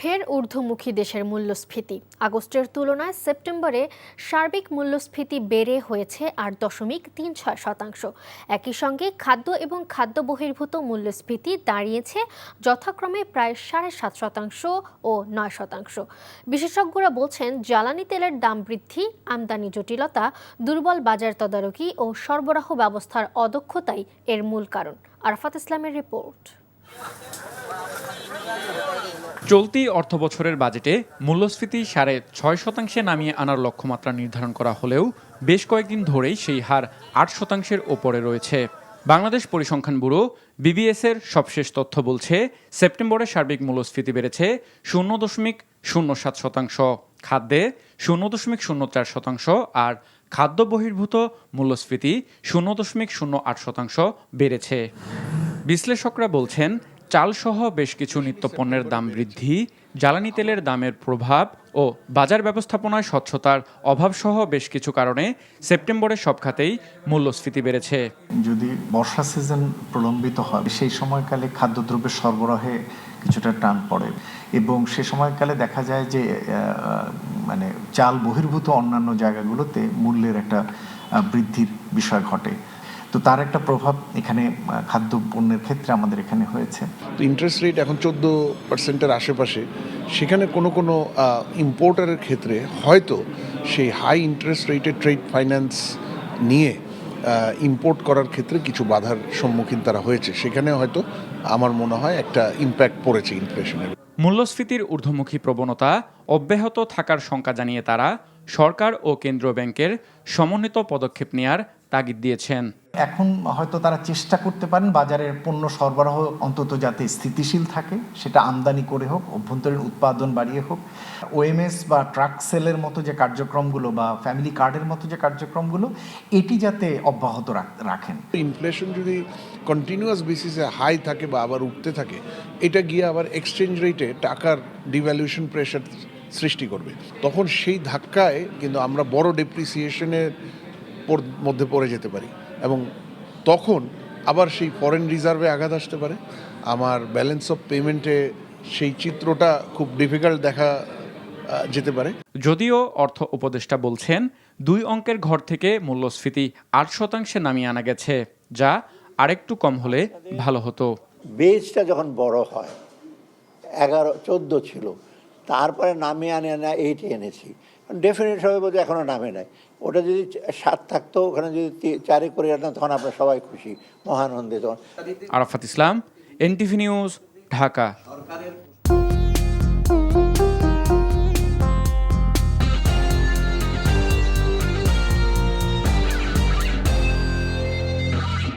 ফের ঊর্ধ্বমুখী দেশের মূল্যস্ফীতি। আগস্টের তুলনায় সেপ্টেম্বরে সার্বিক মূল্যস্ফীতি বেড়ে হয়েছে আট দশমিক তিন ছয় শতাংশ। একই সঙ্গে খাদ্য এবং খাদ্য বহির্ভূত মূল্যস্ফীতি দাঁড়িয়েছে যথাক্রমে প্রায় সাড়ে সাত শতাংশ ও নয় শতাংশ। বিশেষজ্ঞরা বলছেন, জ্বালানি তেলের দাম বৃদ্ধি, আমদানি জটিলতা, দুর্বল বাজার তদারকি ও সরবরাহ ব্যবস্থার অদক্ষতাই এর মূল কারণ। আরফাত ইসলামের রিপোর্ট। চলতি অর্থবছরের বাজেটে মূল্যস্ফীতি সাড়ে ছয় শতাংশে নামিয়ে আনার লক্ষ্যমাত্রা নির্ধারণ করা হলেও বেশ কয়েকদিন ধরেই সেই হার আট শতাংশের ওপরে রয়েছে। বাংলাদেশ পরিসংখ্যান ব্যুরো বিবিএস এর সবশেষ তথ্য বলছে, সেপ্টেম্বরে সার্বিক মূল্যস্ফীতি বেড়েছে শূন্য দশমিক শূন্য সাত শতাংশ, খাদ্যে শূন্য দশমিক শূন্য চার শতাংশ আর খাদ্য বহির্ভূত মূল্যস্ফীতি শূন্য দশমিক শূন্য আট শতাংশ বেড়েছে। বিশ্লেষকরা বলছেন চালসহ বেশ কিছু নিত্যপণ্যের দাম বৃদ্ধি, জ্বালানি তেলের দামের প্রভাব ও বাজার ব্যবস্থাপনায় স্বচ্ছতার অভাবসহ বেশ কিছু কারণে সেপ্টেম্বরে সব খাতেই মূল্যস্ফীতি বেড়েছে। যদি বর্ষা সিজন প্রলম্বিত হয়, সেই সময়কালে খাদ্যদ্রব্যের সরবরাহে কিছুটা টান পড়ে এবং সে সময়কালে দেখা যায় যে মানে চাল বহির্ভূত অন্যান্য জায়গাগুলোতে মূল্যের একটা বৃদ্ধির বিষয় ঘটে। তো তার একটা প্রভাব এখানে খাদ্য পণ্যের ক্ষেত্রে আমাদের এখানে হয়েছে। তো ইন্টারেস্ট রেট এখন চোদ্দ পার্সেন্টের আশেপাশে সেখানে কোনো কোনো ইম্পোর্টারের ক্ষেত্রে হয়তো সেই হাই ইন্টারেস্ট রেটের ট্রেড ফাইন্যান্স নিয়ে ইম্পোর্ট করার ক্ষেত্রে কিছু বাধার সম্মুখীন তারা হয়েছে। সেখানে হয়তো আমার মনে হয় একটা ইম্প্যাক্ট পড়েছে ইনফ্লেশনের মূল্যস্ফীতির ঊর্ধ্বমুখী প্রবণতা অব্যাহত থাকার শঙ্কা জানিয়ে তারা সরকার ও কেন্দ্রীয় ব্যাংকের সমন্বিত পদক্ষেপ নেয়ার তাগিদ দিয়েছেন। এখন হয়তো তারা চেষ্টা করতে পারেন বাজারের পণ্য সরবরাহ অন্তত যাতে স্থিতিশীল থাকে সেটা আমদানি করে হোক অভ্যন্তরীণ উৎপাদন বাড়িয়ে হোক। ওএমএস বা ট্রাক সেলের মতো যে কার্যক্রমগুলো বা ফ্যামিলি কার্ডের মতো যে কার্যক্রমগুলো এটি যাতে অব্যাহত রাখ- রাখেন। ইনফ্লেশন যদি কন্টিনিউয়াস বেসিসে হাই থাকে বা আবার উঠতে থাকে এটা গিয়ে আবার এক্সচেঞ্জ রেটে টাকার ডিভ্যালুয়েশন প্রেশার সৃষ্টি করবে। তখন সেই ধাক্কায় কিন্তু আমরা বড় ডেপ্রিসিয়েশনের মধ্যে পড়ে যেতে পারি। এবং তখন আবার সেই ফরেন রিজার্ভে আঘাত আসতে পারে। আমার ব্যালেন্স অফ পেমেন্টে সেই চিত্রটা খুব ডিফিকাল্ট দেখা যেতে পারে। যদিও অর্থ উপদেষ্টা বলছেন দুই অঙ্কের ঘর থেকে মূল্যস্ফীতি আট শতাংশে নামিয়ে আনা গেছে যা আরেকটু কম হলে ভালো হতো। বেজটা যখন বড় হয় এগারো চোদ্দ ছিল তারপরে নামিয়ে আনে না এইটি এনেছি। ডেফিনেট হবে বলতে এখনও নামে নাই। ওটা যদি সাত থাকতো, ওখানে যদি চারে করে আনতাম, তখন আমরা সবাই খুশি, মহানন্দে তখন। Arafat Islam, NTV news, Dhaka.